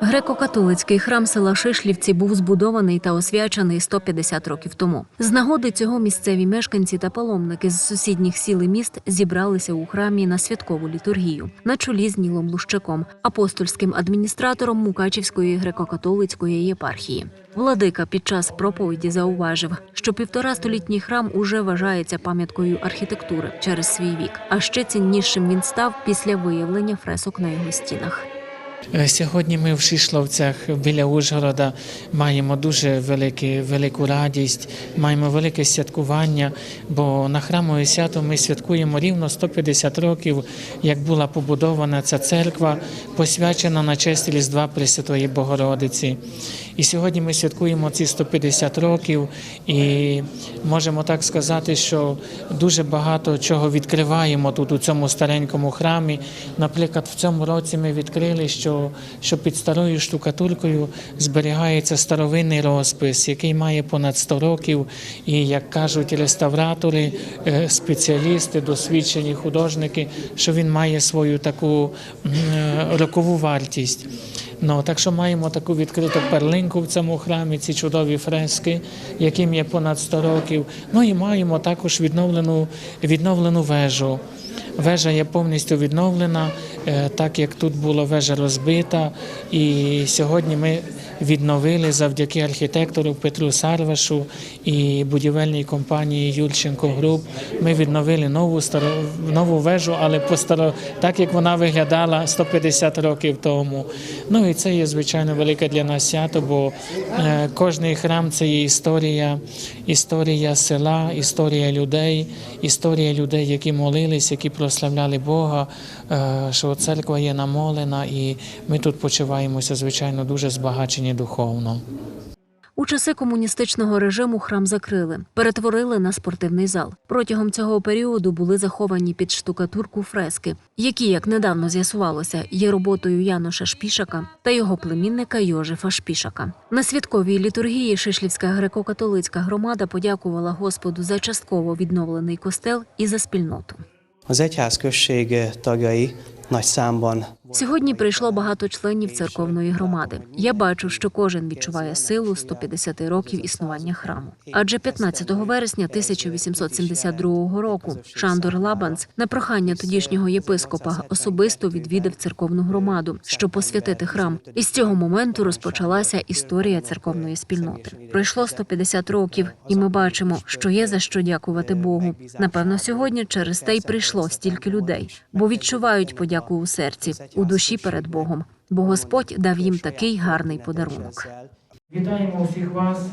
Греко-католицький храм села Шишлівці був збудований та освячений 150 років тому. З нагоди цього місцеві мешканці та паломники з сусідніх сіл і міст зібралися у храмі на святкову літургію на чолі з Нілом Лущаком, апостольським адміністратором Мукачівської греко-католицької єпархії. Владика під час проповіді зауважив, що півторастолітній храм уже вважається пам'яткою архітектури через свій вік, а ще ціннішим він став після виявлення фресок на його стінах. Е, Сьогодні ми в Шишловцях біля Ужгорода маємо дуже великі, велику радість, маємо велике святкування, бо на храмове свято ми святкуємо рівно 150 років, як була побудована ця церква, посвячена на честь Різдва Пресвятої Богородиці. І сьогодні ми святкуємо ці 150 років, і можемо так сказати, що дуже багато чого відкриваємо тут у цьому старенькому храмі. Наприклад, в цьому році ми відкрили, що, що під старою штукатуркою зберігається старовинний розпис, який має понад 100 років. І як кажуть реставратори, е, спеціалісти, досвідчені художники, що він має свою таку е, рокову вартість. Ну, так що маємо таку відкриту перлинку в цьому храмі, ці чудові фрески, яким є понад 100 років. Ну і маємо також відновлену, відновлену вежу. Вежа є повністю відновлена, так як тут була вежа розбита. І сьогодні ми відновили завдяки архітектору Петру Сарвашу і будівельній компанії Юльченко Груп. Ми відновили нову стару нову вежу, але по старо, так як вона виглядала 150 років тому. Ну і це є звичайно велике для нас свято, бо е, кожний храм це є історія, історія села, історія людей, історія людей, які молились, які прославляли Бога, е, що церква є намолена, і ми тут почуваємося, звичайно, дуже збагачені духовно. У часи комуністичного режиму храм закрили, перетворили на спортивний зал. Протягом цього періоду були заховані під штукатурку фрески, які, як недавно з'ясувалося, є роботою Януша Шпішака та його племінника Йожефа Шпішака. На святковій літургії Шишлівська греко-католицька громада подякувала Господу за частково відновлений костел і за спільноту. Az egyházközség tagjai nagy számban Сьогодні прийшло багато членів церковної громади. Я бачу, що кожен відчуває силу 150 років існування храму. Адже 15 вересня 1872 року Шандор Лабанц на прохання тодішнього єпископа особисто відвідав церковну громаду, щоб посвятити храм. І з цього моменту розпочалася історія церковної спільноти. Пройшло 150 років, і ми бачимо, що є за що дякувати Богу. Напевно, сьогодні через те й прийшло стільки людей, бо відчувають подяку у серці, у душі перед Богом, бо Господь дав їм такий гарний подарунок. Вітаємо всіх вас.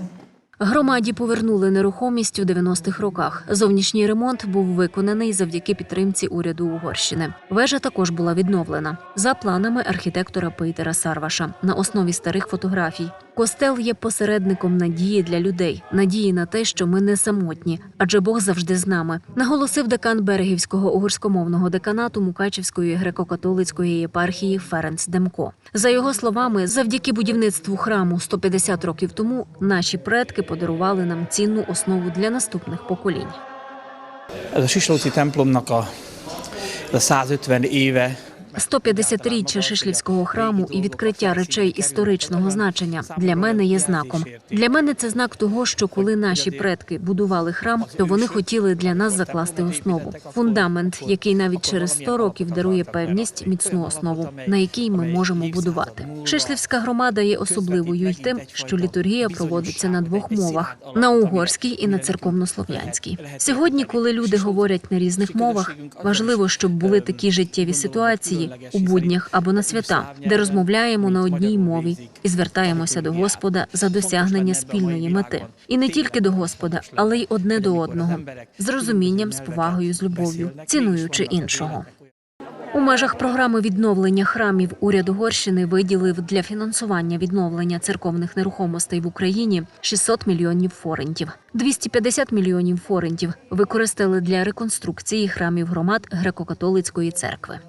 Громаді повернули нерухомість у 90-х роках. Зовнішній ремонт був виконаний завдяки підтримці уряду Угорщини. Вежа також була відновлена за планами архітектора Пейтера Сарваша на основі старих фотографій. Костел є посередником надії для людей, надії на те, що ми не самотні, адже Бог завжди з нами, наголосив декан Берегівського угорськомовного деканату Мукачівської греко-католицької єпархії Ференц Демко. За його словами, завдяки будівництву храму 150 років тому наші предки подарували нам цінну основу для наступних поколінь. Ez a Sislóci templomnak a, a 150 éve 150-річчя Шишлівського храму і відкриття речей історичного значення для мене є знаком. Для мене це знак того, що коли наші предки будували храм, то вони хотіли для нас закласти основу, фундамент, який навіть через 100 років дарує певність, міцну основу, на якій ми можемо будувати. Шишлівська громада є особливою й тим, що літургія проводиться на двох мовах: на угорській і на церковнослов'янській. Сьогодні, коли люди говорять на різних мовах, важливо, щоб були такі життєві ситуації у буднях або на свята, де розмовляємо на одній мові і звертаємося до Господа за досягнення спільної мети, і не тільки до Господа, але й одне до одного, з розумінням, з повагою, з любов'ю, цінуючи іншого. У межах програми відновлення храмів уряд Угорщини виділив для фінансування відновлення церковних нерухомостей в Україні 600 мільйонів форентів. 250 мільйонів форентів використали для реконструкції храмів громад греко-католицької церкви.